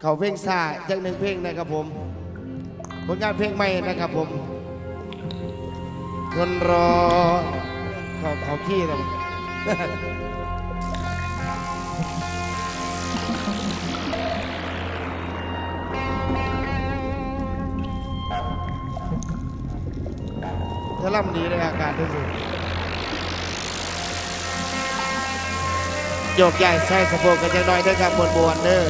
เขาเพลงซาจากหนึ่งเพลงนะครับผมผลงานเพลงใหม่นะครับผม คนรอเขาเขาขี้นะถ้าล่ำดีในอาการที่สุดโยกใหญ่ใส่สะโพกกันจังน้อยเด้อครับมวนบวนๆเด้อ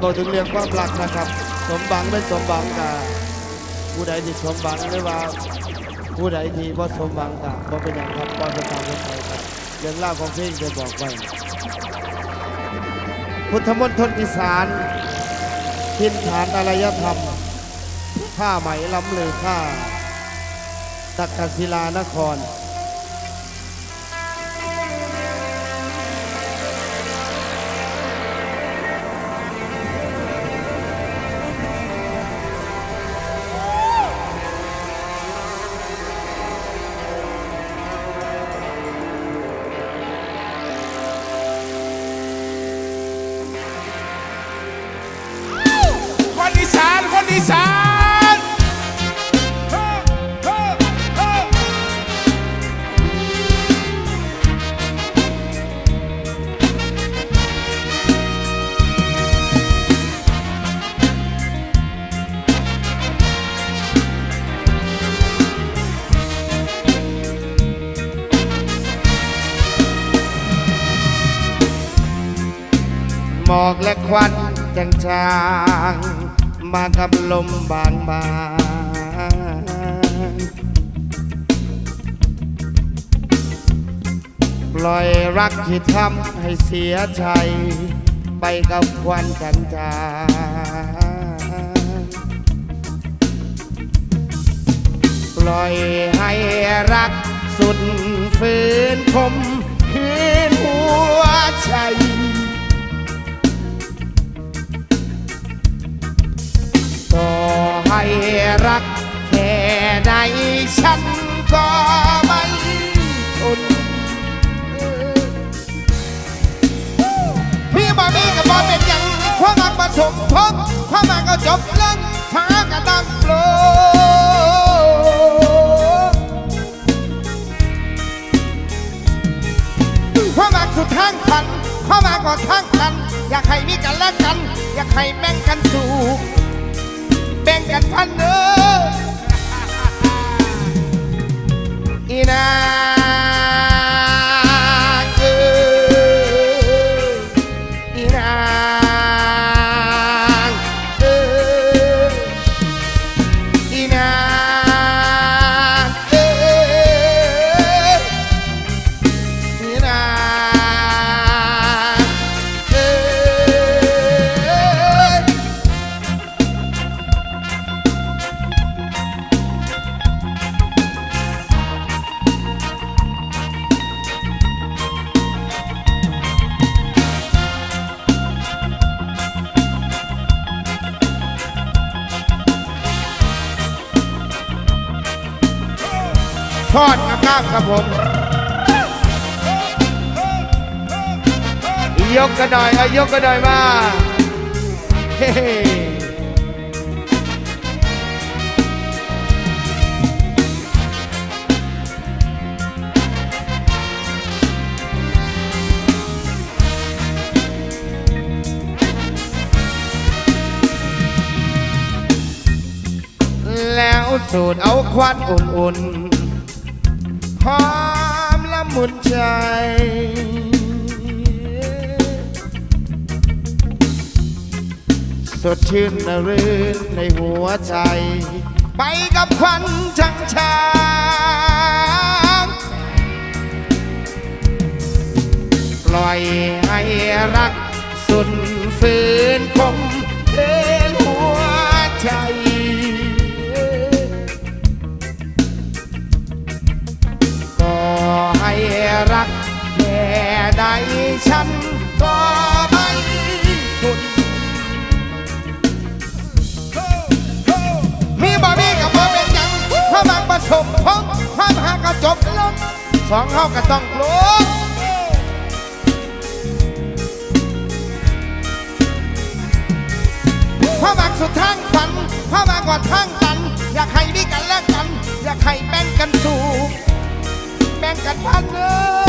ก็ถึงเรื่องความรักนะครับ สมบังไม่สมบังกับผู้ใดที่สมบังหรือว่า ผู้ใดที่บ่สมหวังกับบ่เป็นอย่างครับบ่จะตามกันไปครับเรื่องเล่าวของเพลงจะบอกไว้พุทธมณฑลอีสานทินฐานอารยธรรมผ้าไหมล้ำเลยค่าตักกศิลานคร อีสานหมอกและควันจางๆ มากับลมบางบางปล่อยรักที่ทำให้เสียใจ ไปกับควันจางจาปล่อยให้รักสุดฝืนคม ฉันก็ไม่ทนพี่บ่มีก็บ่เป็นยังความรักมาสมทบความรักก็จบเรื่องช้าก็ตั้งโปรความรักสุดทางฝันความรักก็ทางกัน อยากให้มีกันและกัน อยากให้แม่งกันสู่แบ่งกันพันเนออี ทอดงามๆครับผมยกกันหน่อยเอายกกันหน่อยมาเฮ้แล้วสูดเอาควันอุ่นๆ หอมละมุนใจ สดชื่นนรื่นในหัวใจ ไปกับควันชังช้างปล่อยให้รักสุดฝืน สองเข้าก็ต้องลงพ่อมักสุดทางฝันพ่อมากกว่าทางตัน อยากให้ดีกันและกัน อยากให้แบ่งกันสูงแบ่งกันพันเลย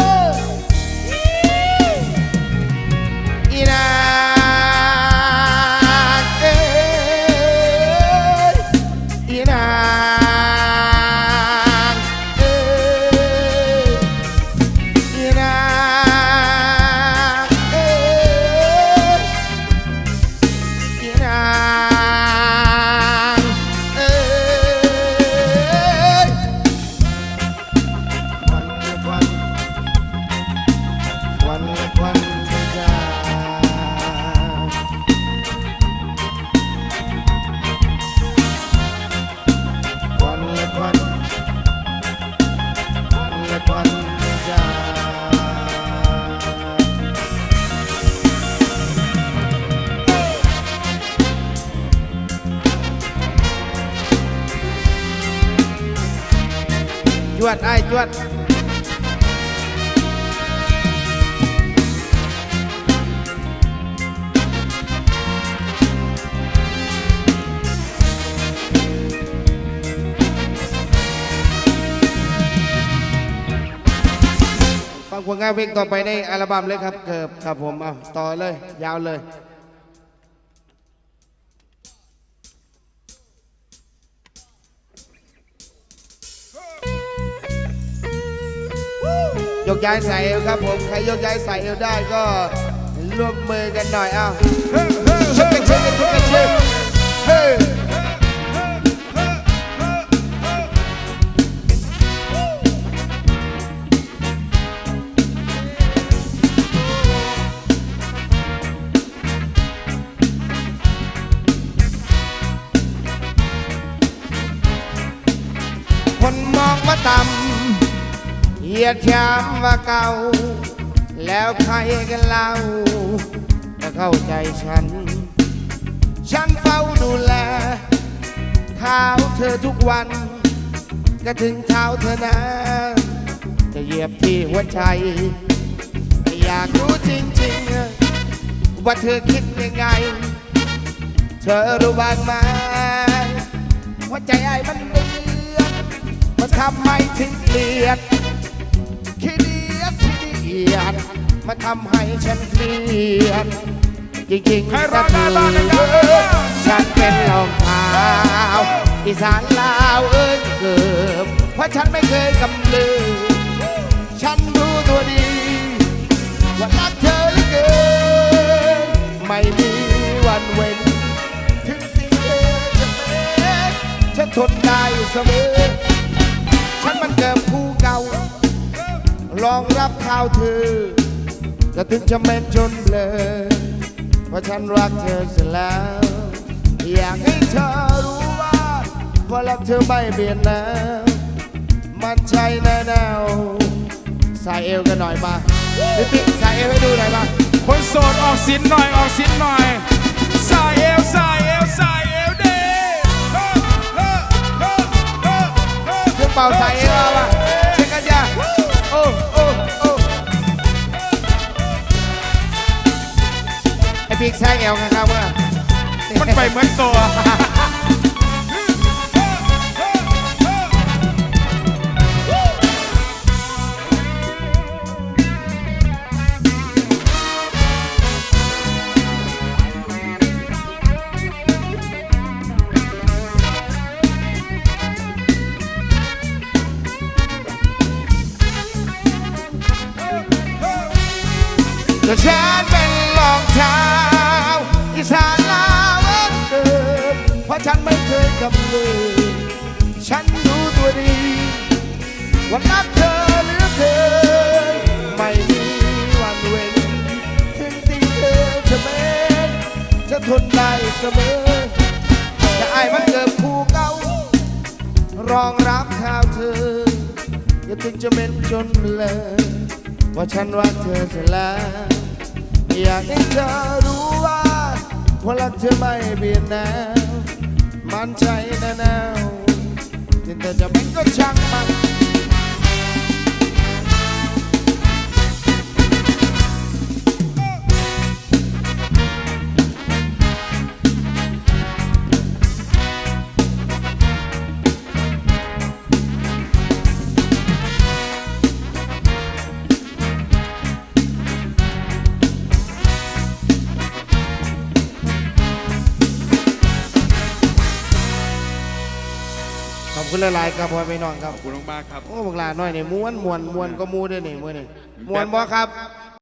จวดไอ้ายฟังผลงานเพลงต่อไปในอัลบั้มเลยครับเกิบครับผมเอาต่อเลย ยาวเลย ยกย้ายใส่เอวครับผมใครยกย้ายใส่เอวได้ก็ร่วมมือกันหน่อยอ้าวเฮ้เฮ้เฮ้เฮ้เฮ้ ยียดยามว่าเก่า แล้วใครกันเล่าจะเข้าใจฉัน ฉันเฝ้าดูแล เท้าเธอทุกวัน ก็ถึงเท้าเธอนะ จะเหยียบที่หัวใจ อยากรู้จริงๆ ว่าเธอคิดยังไง เธอรู้บ้างไหมหัวใจไอ้มันเดือดมันทำไมถึงเกลียด ขี้เดียดขี้เดียดมาทำให้ฉันเครียดจริงๆใครรอหน้บ้านนะครับฉันเป็นรองเท้าอีสานลาวเอิ้นเกิบเพราะฉันไม่เคยกำลือฉันรู้ตัวดีว่ารักเธอเหลือเกินไม่มีวันเว้น ถึงสิ่งเธอจะเป็นฉันทนได้เสมอ รองรับข่าวเธอก็ถึงจะเม็นจนเบลอเพราะฉันรักเธอเสียแล้ว อยากให้เธอรู้ว่าว่ารักเธอไม่เปลี่ยนแล้ว มันใช่แน่แนวใส่เอวกันหน่อยมาพี่ปิ๊กใส่เอวให้ดูหน่อยมาคนโสดออกสินหน่อยออกสินหน่อยใสายเอวใสายเอวใสายเอวเด้เฮ้อเฮ้อเฮ้อเฮ้อเฮ้อเครื่องเป่าใส่เอวเอามาเช็คกัน ไอปิ๊กใส่เอวกันครับเมื่อมันไปเหมือนตัวก็ฉัน นไม่เคยกำลือ ฉันรู้ตัวดีว่ารักเธอเหลือเกินไม่มีวันเว้นถึงที่เธอจะเป็นจะทนได้เสมอจะอายมันเกิดผู้เก่ารองรับข่าวเธอ อย่าถึงจะเป็นจนเลยว่าฉันรักเธอเสียแล้วอยากให้เธอรู้ว่าว่ารักเธอไม่เปลี่ยนแนว มันใจแน่ๆถึงแต่จะเป็นก็ช่างมัน คุณหลายๆครับพ่อแม่น้องครับ ขอบคุณมากๆครับ โอ้บักหลาน้อยนี่ม้วนมวนมวนก็มูได้นี่มื้อนี่มวนบ่ครับแ